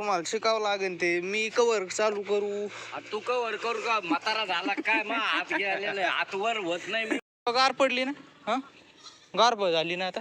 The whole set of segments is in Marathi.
तुम्हाला शिकावं लागेल ते. मी कवर चालू करू. तू कवर करू का? म्हातारा झाला काय मग आत गेलेलं आत वर होत नाही मी. गार पडली ना? हा? गार प- झाली ना आता?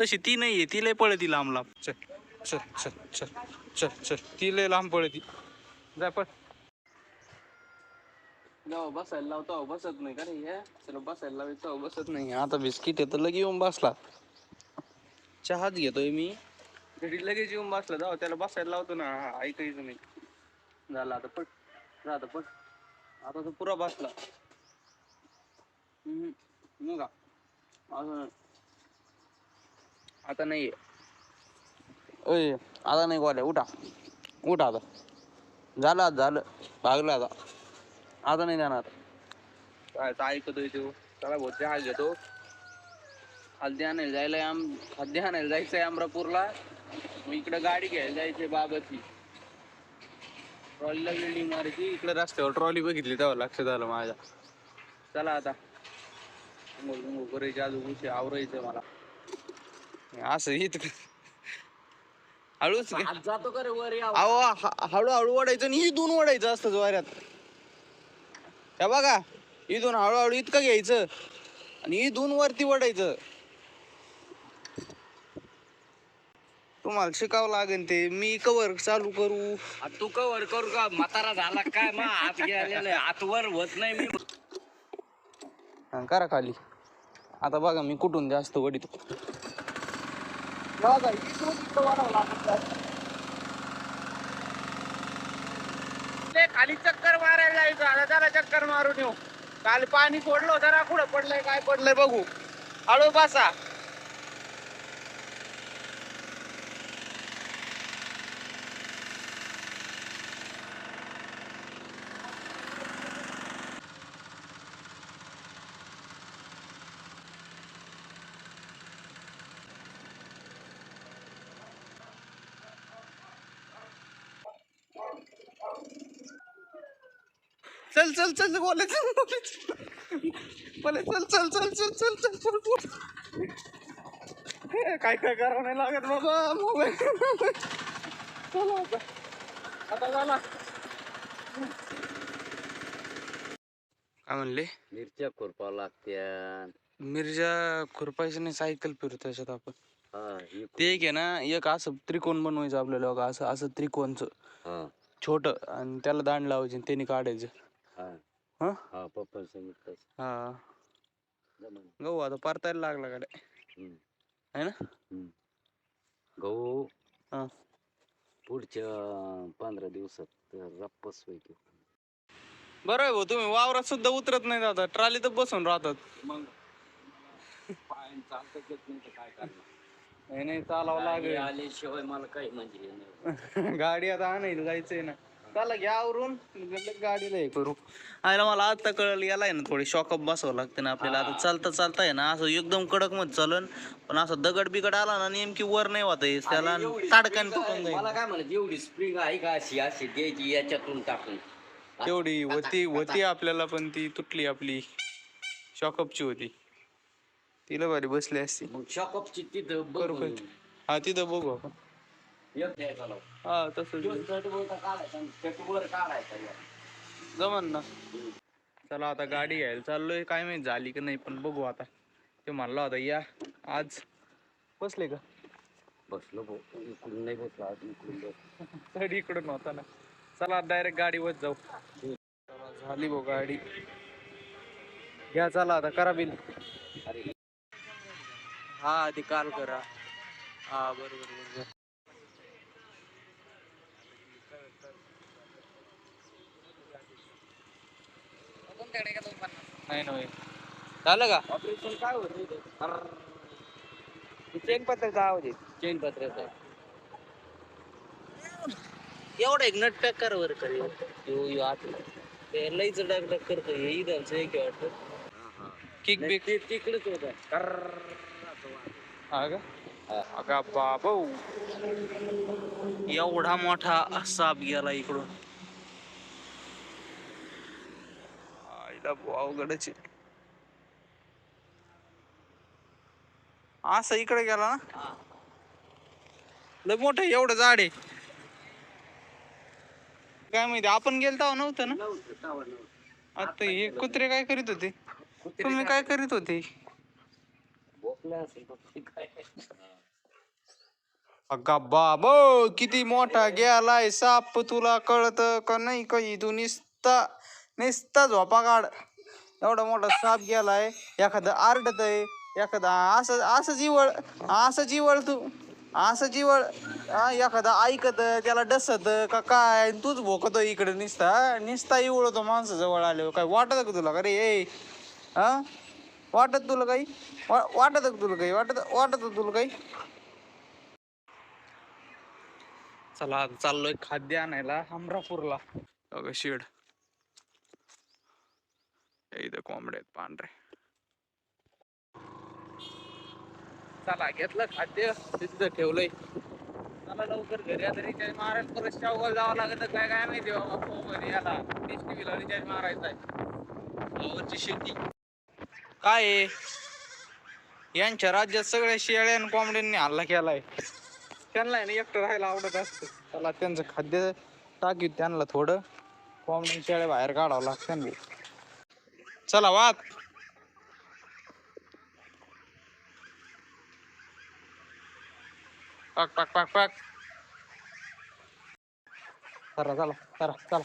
तशी ती नाहीये ती लय पळती लांब लांब. चल चल चल चल चल चल. ती लय लांब पळती. जा पण जेव्हा बसायला लावतो बसत नाही का रे हे? चला बसायला लावायचं बसत नाही. आता बिस्किट आहे तर लगे येऊन बसला. चहाच घेतोय मी. घरी लगेच येऊन बसला जाऊ त्याला बसायला लावतो ना हा, ऐकायचं नाही झालं आता पट. जा आता पट. आता तो पुरा बसला. हम्म, मग का? असं आता नाही ओय आता नाही गोल्या उठा. उठा आता. झालं आता झालं. भागलं आता. आता नाही जाणार. काय तर ऐकतोय तो. चला भोत हाल घेतो. हल्दी आणायला जायला आम हल्दी आणायला जायचंय अमरापूरला. मग इकडे गाडी घ्यायला जायचंय बाबाची. ट्रॉलीला बिल्डिंग मारायची. इकडे रस्त्यावर ट्रॉली बघितली तेव्हा लक्षात आलं माझ्या. चला आता. अंघोळ बिंघोळ करायची अजून उशी आवरायचं मला. असं येत हळूच जातो का रे वर या अहो ह- हळूहळू ओढायचं आणि इथून ओढायचं असतं जोऱ्यात हे बघा इथून हळूहळू इतकं घ्यायचं आणि इथून वरती ओढायचं. तुम्हाला शिकावं लागेल ते. मी कवर चालू करू. आ, तू कवर करू का? म्हातारा झाला काय मग आत गेलेलं. आत वर होत नाही मी. हा, करा खाली. आता बघा मी कुठून जास्त वडितो. ते खाली चक्कर मारायला जायचं. आता जरा चक्कर मारून येऊ. काल पाणी सोडलं जरा कुठं पडलंय काय पडलंय बघू. हळू बसा. चल चल चल बोले चल बोले चल चल चल चल चल चल चल बोल. हे, काय काय करावं नाही लागत बाबा मोबाईल. चला आता. आता झाला. काय म्हणले? मिरच्या खुरपावं लागत्या. मिरजा खुरपायचं नाही सायकल फिरतो त्याच्यात आपण. ते एक आहे ना एक असं त्रिकोण बनवायचं आपल्याला बघा असं असं त्रिकोणचं. हा. छोट आणि त्याला दांड लावायचे आणि त्याने काढायचं. हा. हा? पप्पा सांगितलं हा. गहू आता परतायला लागला गाड्या. हम्म, है ना? हम्म. गहू हा. पुढच्या पंधरा दिवसात रप्पस पैकी बरं आहे भाऊ तुम्ही वावरात सुद्धा उतरत नाही आता ट्रालीत बसून राहतात. मग? पाय चालतं येत नाही तर काय करणार? नाही नाही चालावं लागेल. आल्याशिवाय मला काही म्हणजे हे नाही. गाडी आता आणायला जायचंय ना. आवरून. लगेच गाडीला हे करू. आयला मला आता कळलं याला आहे ना थोडी शॉकअप बसावं लागते ना आपल्याला. आता चालता चालता आहे ना असं एकदम कडकमध्ये चालन पण असं दगड बिगड आला ना नेमकी वर नाही होत आहे. त्याला ताडकान जाईल. मला काय म्हणत एवढी स्प्रिंग आहे का अशी अशी द्यायची याच्यातून टाकून? तेवढी होती होती आपल्याला पण ती तुटली आपली. शॉकअपची होती. तिला भारी बसली असती. शॉकअपची तिथं काय? हा तिथं बघू आपण. एक द्यायचा लाव. हा तसं तो shirt वरचा काढायचा आणि shirt वर काढायचा या. जमन ना. चला आता गाडी घ्यायला चाललोय. काय माहीत झाली की नाही पण बघू आता. ते म्हणला होता या आज. बसले का? बसलो. इकडून नाही बसलो आज इकडून बस. गाडी इकडून होता ना. चला डायरेक्ट गाडीवर जाऊ. चला, झाली भाऊ गाडी. घ्या चला आता करा बिल. अरे. हा आधी काल करा. हा बरोबर बरोबर. नाही नव्हे झालं का? ऑपरेशन काय होत चेन पत्राचा आवाज आहे चेन पत्र्याचा. एवढा एक नट टक्कर वर कर. यो यो आत. ते लईच डग डग करतो हे इथं एक वाटत. किक बिक ते तिकडेच होत. हा का? अगा बाबा. एवढा मोठा साप गेला इकडून. अवघडच आहे. असं इकडे गेला ना लय मोठं एवढं झाड आहे काय माहिती आपण गेलतो नव्हतं ना आता हे कुत्रे काय करीत होते तुम्ही काय करीत होते अगा बाबो किती मोठा गेलाय साप तुला कळत का नाही काही तू निसता नुसता झोपा काढ एवढा मोठा साप गेलाय. एखादं आरडत आहे एखादा असं असं जीवळ असं जीवळ तू असं जीवळ एखादा ऐकत त्याला डसत का काय? तूच भोकतो इकडे निसता. निसता इवळतो माणसं जवळ आले काय वाटत का तुला? का रे ए वाटत तुला काही? वा वाटत का तुला काही? वाटत वाटत तुला काही? चला आता चाललोय खाद्य आणायला अमरापूरला. बघा शेड. इथं कोंबडे आहेत पांढरे चला घेतलं खाद्य तिथं ठेवलंय चला लवकर घरी आता रिचार्ज मारायला परत शावगाव जावं लागत काय काय माहिती बाबा फोन याला डिश टीव्हीला रिचार्ज मारायचा आहे शेती काय आहे? यांच्या राज्यात सगळ्या शेळ्या आणि कोंबड्यांनी हल्ला केलाय त्यांना आहे ना एकटं राहायला आवडत असतं त्याला त्यांचं खाद्य टाकीत त्यांना थोडं कोंबड्या शेळ्या बाहेर काढावं लागतं ना चला वात पाक पाक पाक पाक. चला चला चला चला.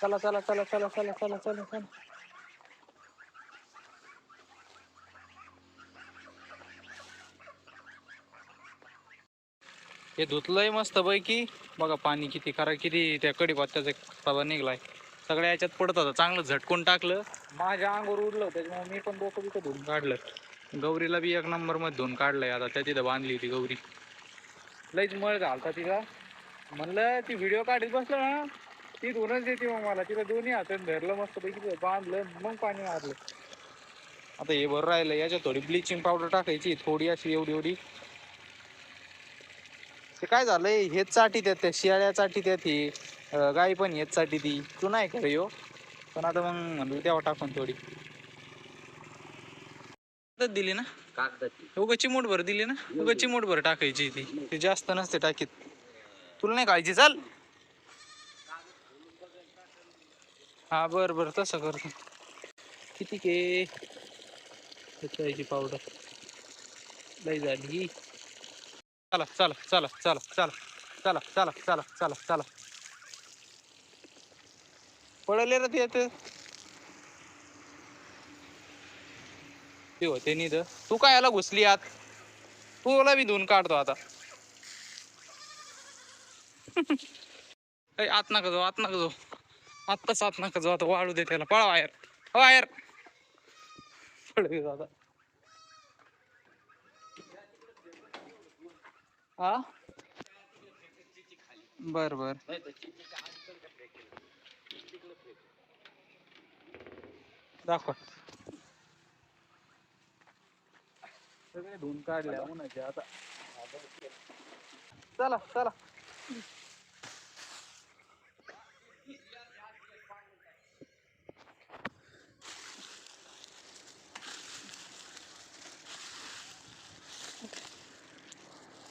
चला चला चला चला चला चला चला हे धुतलंय मस्त पैकी बघा पाणी किती खरा किती त्या कडीपत्त्याचा खराबा निघलाय. सगळ्या याच्यात पडत होता. चांगलं झटकून टाकलं. माझ्या अंगावर उडलं त्याच्यामुळे मी पण डोकं बिकं धुवून काढलं. गौरीला बी एक नंबरमध्ये धुवून काढलंय आता. त्या तिथं बांधली होती गौरी. लईच मळ घालता तिला. म्हणलं ती व्हिडिओ काढत बसलं ना ती धुवूनच देते मग मला. तिला दोन्ही हातात धरलं मस्त पैकी बांधलं मग पाणी मारलं. आता हे बरं राहिलं याच्यात थोडी ब्लिचिंग पावडर टाकायची थोडी अशी एवढी एवढी. ते काय झालंय हेच चाटी त्यात त्या शियाळ्या चाटी त्यात ही. गाई पण चाटी ती तू नाही खरं यो पण आता मग म्हणलं तेव्हा टाकून थोडी दिली ना उगा चिमूट भर दिली ना उगा चिमूट भर टाकायची ती ती जास्त नसते टाकीत तुला नाही खायची चाल हा बर बर तसं करतो किती के त्याची पावडर लई झाली चला चला चला चला चला चला चला चला चला चला पडले रे ते ते होते नि तू काय याला घुसली आत? तुला मी धुवून काढतो आता. आत नका जाऊ आत नका जाऊ. आत्ताच आत नका जाऊ आता वाळू दे त्याला. पळा बाहेर. बाहेर. पळवी आता हा बर बर. दाखव. सगळे धुवून काढल्या उन्हाचे आता. चला चला.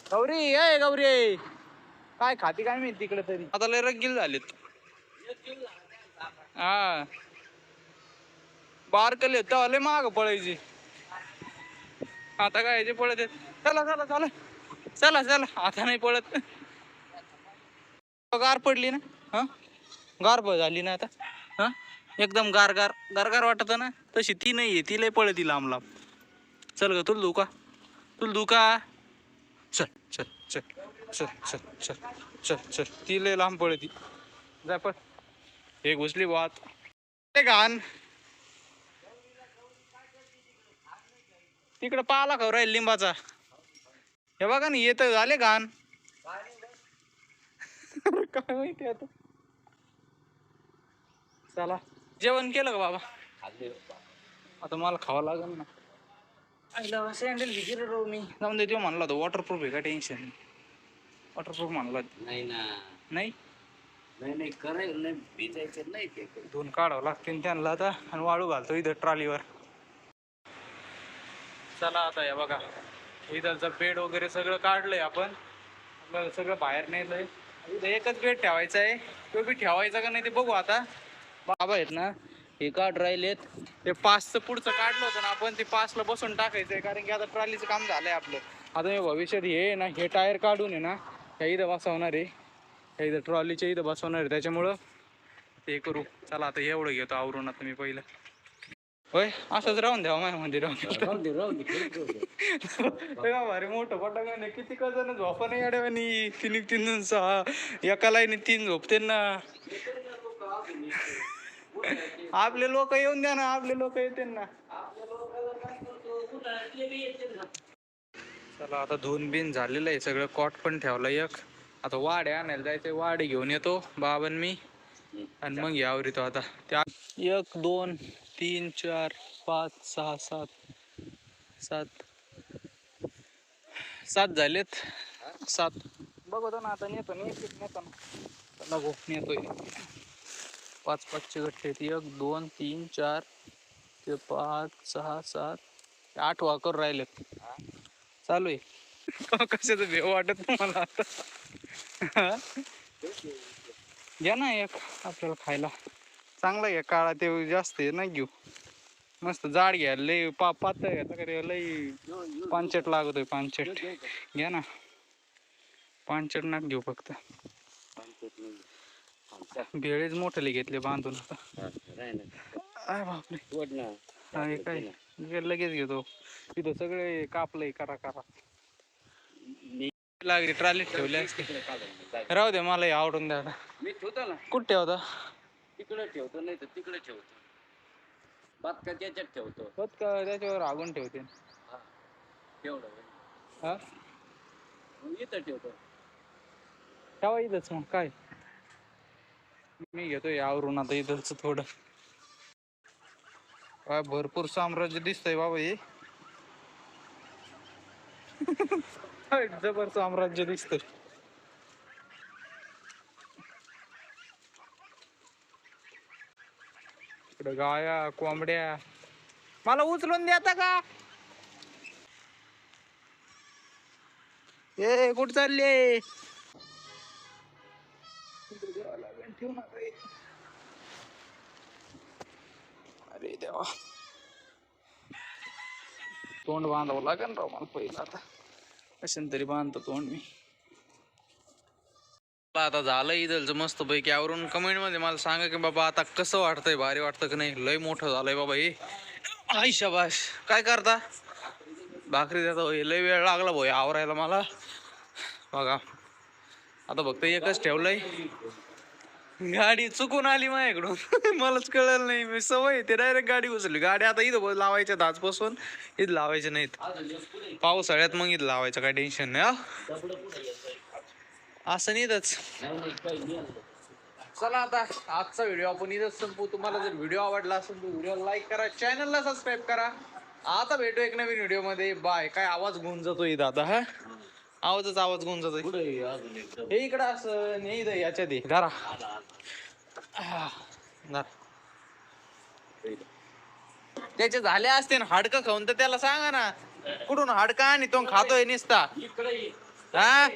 गौरी ए गौरी. काय खाती काय माहिती तिकडे तरी? आता लय रंगील झालेत. हा. बारकले तर लय माग पळायची. आता काय पळत आहेत. चला चला चला. चला चला. आता नाही पळत. गार पडली ना? हा? गार प- झाली ना आता? हा? एकदम गार गार. गार गार वाटत ना? तशी ती नाही आहे. ती लय पळती लांब लांब. चल ग तुला दुका तुला दुका चल चल चल. चल चल चल चल चल. ती लय लांब पळती. जा पळ. हे घुसली वात ते घाण. तिकडं पाला खाऊ राहील लिंबाचा. हे बघा ना येत झाले घाण. काय माहिती आता. चला जेवण केलं का बाबा? आता मला खावं लागेल ना. आईला सँडल घेतली राहू मी. जाऊन दे तो म्हणला होता वॉटरप्रूफ आहे का टेन्शन वॉटरप्रूफ म्हणला. नाही ना. नाही? नाही नाही करायला नाही भिजायचं नाही ते. धुवून काढावं लागते त्यांना आता. आणि वाळू घालतो इथं ट्रॉलीवर. चला आता या बघा. इथलचं बेड वगैरे सगळं काढलंय आपण. आपल्याला सगळं बाहेर नेलंय. इथं एकच बेड ठेवायचा आहे. तो बी ठेवायचा का नाही ते बघू आता. बाबा आहेत ना हे काढ राहिलेत. ते पाचचं पुढचं काढलं होतं ना आपण ते पाचला बसून टाकायचंय. कारण की आता ट्रॉलीचं काम झालंय आपलं. आता हे भविष्यात हे आहे ना हे टायर काढून आहे ना ह्या इथं बसवणार आहे. ह्या इथं ट्रॉलीच्या इथं बसवणार आहे. त्याच्यामुळं ते करू. चला आता एवढं घेतो आवरून आता मी पहिलं. होय? असंच राहून द्यावा माझ्या मध्ये राहून भारी मोठं पटांगण किती जण झोपा नाही अडव्यानी तीन तीन जण सहा एका लाईनी तीन झोपते ना. आपले लोक येऊन द्या ना आपले लोक येते ना. चला आता धुवून बिन झालेलं आहे. सगळं कॉट पण ठेवलं एक. आता वाडे आणायला जायचंय. वाडे घेऊन येतो बाबन मी. आणि मग यावरीतो आता. त्या एक दोन तीन चार पाच सहा सात सात. सात झालेत. सात. बघतो ना आता नेतो नेतो नेतो ना. नको नेतोय. पाच पाचचे गठ्ठे आहेत. एक दोन तीन चार ते पाच सहा सात. आठ वाकर राहिलेत. चालू आहे. कशाचं भेव वाटत मला आता? घ्या ना एक आपल्याला खायला. चांगला घ्या काळा ते जास्त आहे घेऊ. मस्त जाड घ्या लय पा पातळ घ्या का रे लय पानचट लागतोय पानचट. घ्या ना. पानचट नाक घेऊ फक्त. बेळेच मोठले घेतले बांधून आता. आय बापरे. हा काय? लगेच घेतो. तिथं सगळे कापलंय करा करा. लागली ट्रॉलीत ठेवली असते. राहू दे मला आवडून द्या कुठे ठेवता? तिकडे ठेवतो नाही तर तिकडे ठेवतो. भात का त्याच्यात ठेवतो. होत का त्याच्यावर आगून ठेवते. तेवढं होईल. हा? मग इथं ठेवतो. ठेवा इथंच मग काय? मी घेतो आवरून आता इथंच थोडं. काय भरपूर साम्राज्य दिसतंय बाबा हे. काय जबर साम्राज्य दिसतंय. इकडं गाया कोंबड्या. मला उचलून देता का? ए कुठं चालले अरे देवा. तोंड बांधावं लागेल राव मला पहिलं आता. कशाने तरी बांधतो तोंड मी. आता झालं इथलचं मस्त पैकी आवरून कमेंटमध्ये मला सांगा की बाबा आता कसं वाटतंय? भारी वाटतं की नाही? लय मोठं झालंय बाबा हे. आई शबाश काय करता? भाकरी देता होय. लय वेळ लागला भाऊ हे आवरायला मला. बघा. आता फक्त एकच ठेवलंय. गाडी चुकून आली माझ्याकडून. मलाच कळलं नाही. मी सवय ते डायरेक्ट गाडी उचलली. गाडी आता इथं बस- लावायच्या आजपासून. इथं लावायचे नाहीत. पावसाळ्यात मग इथं लावायचं काय टेन्शन नाही असं नाही इथंच चला आता आजचा व्हिडिओ आपण इथंच संपू तुम्हाला जर व्हिडिओ आवडला असेल तर व्हिडिओ लाईक करा चॅनलला सबस्क्राईब करा. आता भेटू एक नवीन व्हिडिओमध्ये. बाय काय आवाज गुंज जातो इथं आता हा? आवाजच आवाज गुंज जातोय. हे इकडं असं नाही इथं याच्या दे धरा आह, धरा. त्याचे झाले असते ना हाडकं खाऊन तर त्याला सांगा ना कुठून हाडका आणि तो खातोय निसता. इकडे हा?